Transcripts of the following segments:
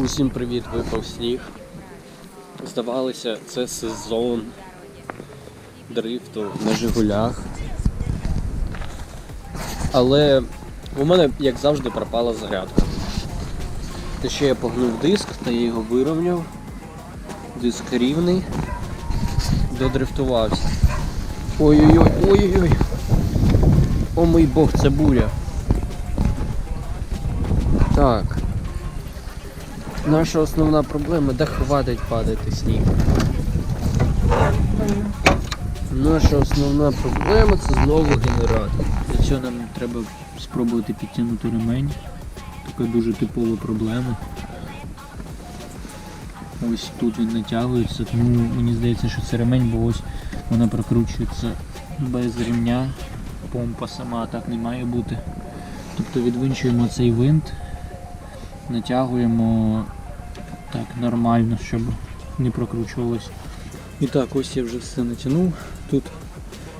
Усім привіт, випав сніг. Здавалося, це сезон дрифту на Жигулях. Але у мене, як завжди, пропала зарядка. Та ще я погнув диск, та я його вирівняв. Диск рівний. Додрифтувався. Ой-ой-ой, ой-ой-ой. О мій бог, це буря. Так. Наша основна проблема, де хватить падати сніг. Наша основна проблема це знову генератор. Для цього нам треба спробувати підтягнути ремень. Така дуже типова проблема. Ось тут він натягується, тому мені здається, що це ремень, бо ось вона прокручується без ремня. Помпа сама так не має бути. Тобто відвинчуємо цей винт, натягуємо так нормально, щоб не прокручувалось. І так, ось я вже все натягнув. Тут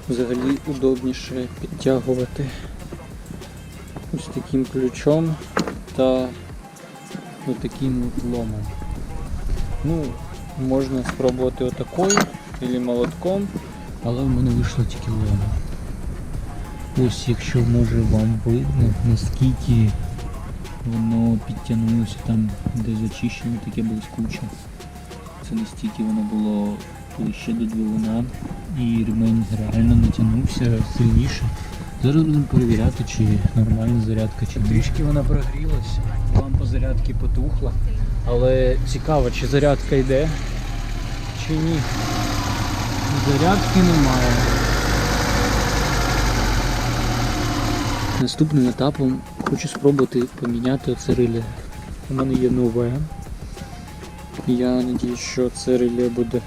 взагалі удобніше підтягувати ось таким ключом та ось таким ломом. Ну, можна спробувати отакою або молотком, але в мене вийшло тільки ломом. Ось якщо може вам видно, наскільки воно підтягнулося там, де зачищено, таке блискуче. Це настільки воно було ближче до двигуна і ремень реально натягнувся сильніше. Зараз будемо перевіряти, чи нормальна зарядка, чи ні. Трішки вона прогрілася, лампа зарядки потухла. Але цікаво, чи зарядка йде, чи ні. Зарядки немає. Наступним етапом хочу спробувати поміняти оце реле. У мене є нове. Я надію, що це реле буде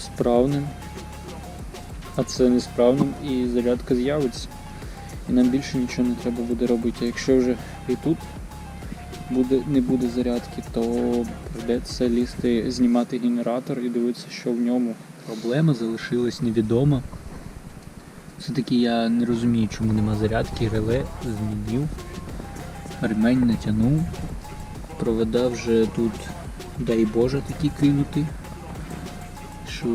справним, а це несправним і зарядка з'явиться. І нам більше нічого не треба буде робити. А якщо вже і тут буде, не буде зарядки, то прийдеться лізти, знімати генератор і дивитися, що в ньому. Проблема залишилась невідома. Все-таки я не розумію, чому нема зарядки, реле змінив, ремень натягнув, проведа вже тут, дай Боже, такі кинути. Що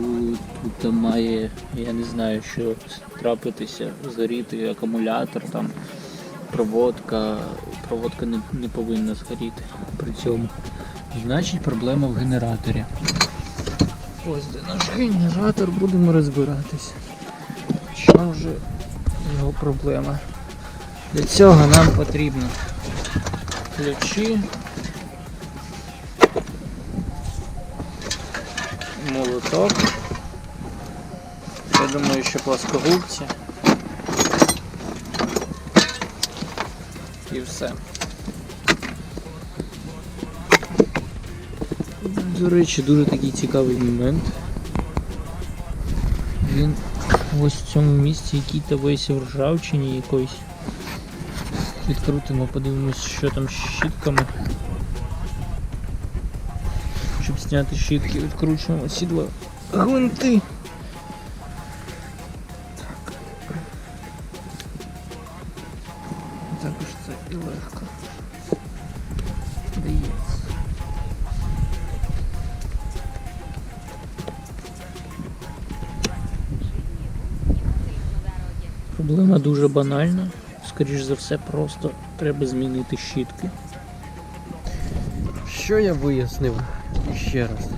тут має, я не знаю, що трапитися, згоріти акумулятор, там проводка, проводка не, не повинна згоріти при цьому. Значить проблема в генераторі. Ось де наш генератор, будемо розбиратись. В чому же його проблема? Для цього нам потрібно ключі, молоток. Я думаю, що плоскогубці. І все. До речі, дуже такий цікавий момент. Він ось в цьому місці який-то весь в ржавчині якоїсь. Відкрутимо, подивимось, що там з щітками. Щоб зняти щітки, відкручуємо сідло гвинти. Проблема дуже банальна. Скоріш за все, просто треба змінити щітки. Що я вияснив ще раз?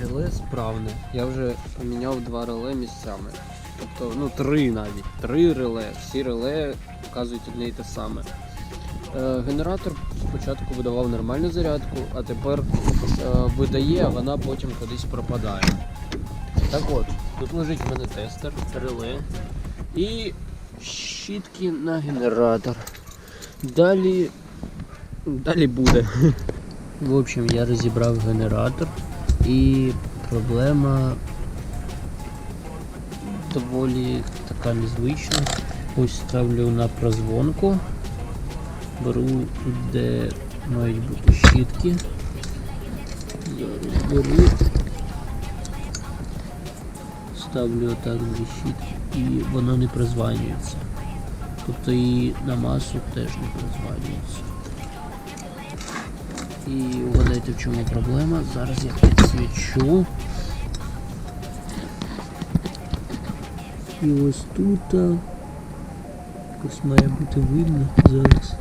Реле справне. Я вже поміняв два реле місцями. Тобто, ну три навіть. Три реле. Всі реле показують одне і те саме. Е, генератор спочатку видавав нормальну зарядку, а тепер е, видає, а вона потім кудись пропадає. Так от, тут лежить в мене тестер, реле і щітки на генератор. Далі. Далі буде. В общем, я розібрав генератор і проблема доволі така незвична. Ось ставлю на прозвонку, беру, де мають бути щітки. Беру. Ставлю отак щітки і воно не прозванюється. Тобто і на масу теж не прозванюється. І угадайте, в чому проблема. Зараз я підсвічу. І ось тут якось має бути видно зараз.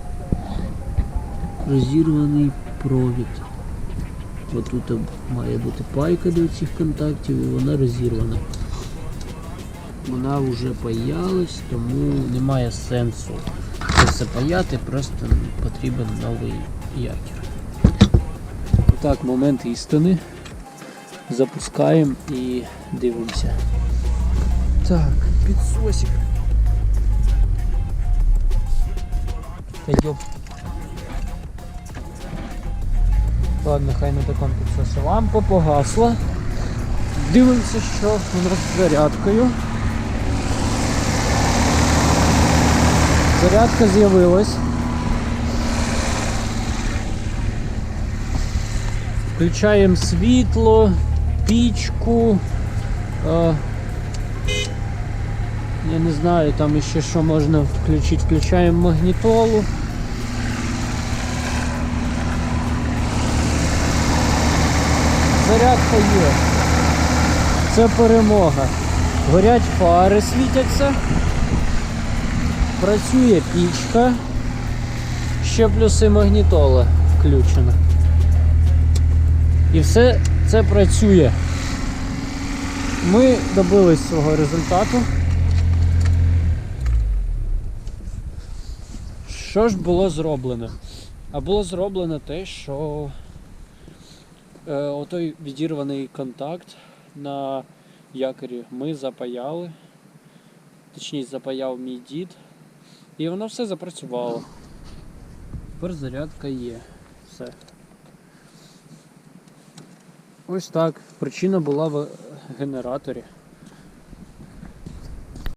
Розірваний провід. Отут має бути пайка до цих контактів і вона розірвана. Вона вже паялась, тому немає сенсу це все паяти, просто потрібен новий якір. Так, момент істини. Запускаємо і дивимося. Так, підсосик. Йоп. Ладно, хай на такому підсосі. Лампа погасла. Дивимося, що з зарядкою. Зарядка з'явилась. Включаємо світло, пічку. Е, я не знаю, там ще що можна включити. Включаємо магнітолу. Зарядка є. Це перемога. Горять фари, світяться. Працює пічка. Ще плюси магнітола включена. І все це працює. Ми добились свого результату. Що ж було зроблено? А було зроблено те, що е, отой відірваний контакт на якорі ми запаяли. Точніше запаяв мій дід. І воно все запрацювало. Тепер зарядка є. Все. Ось так. Причина була в генераторі.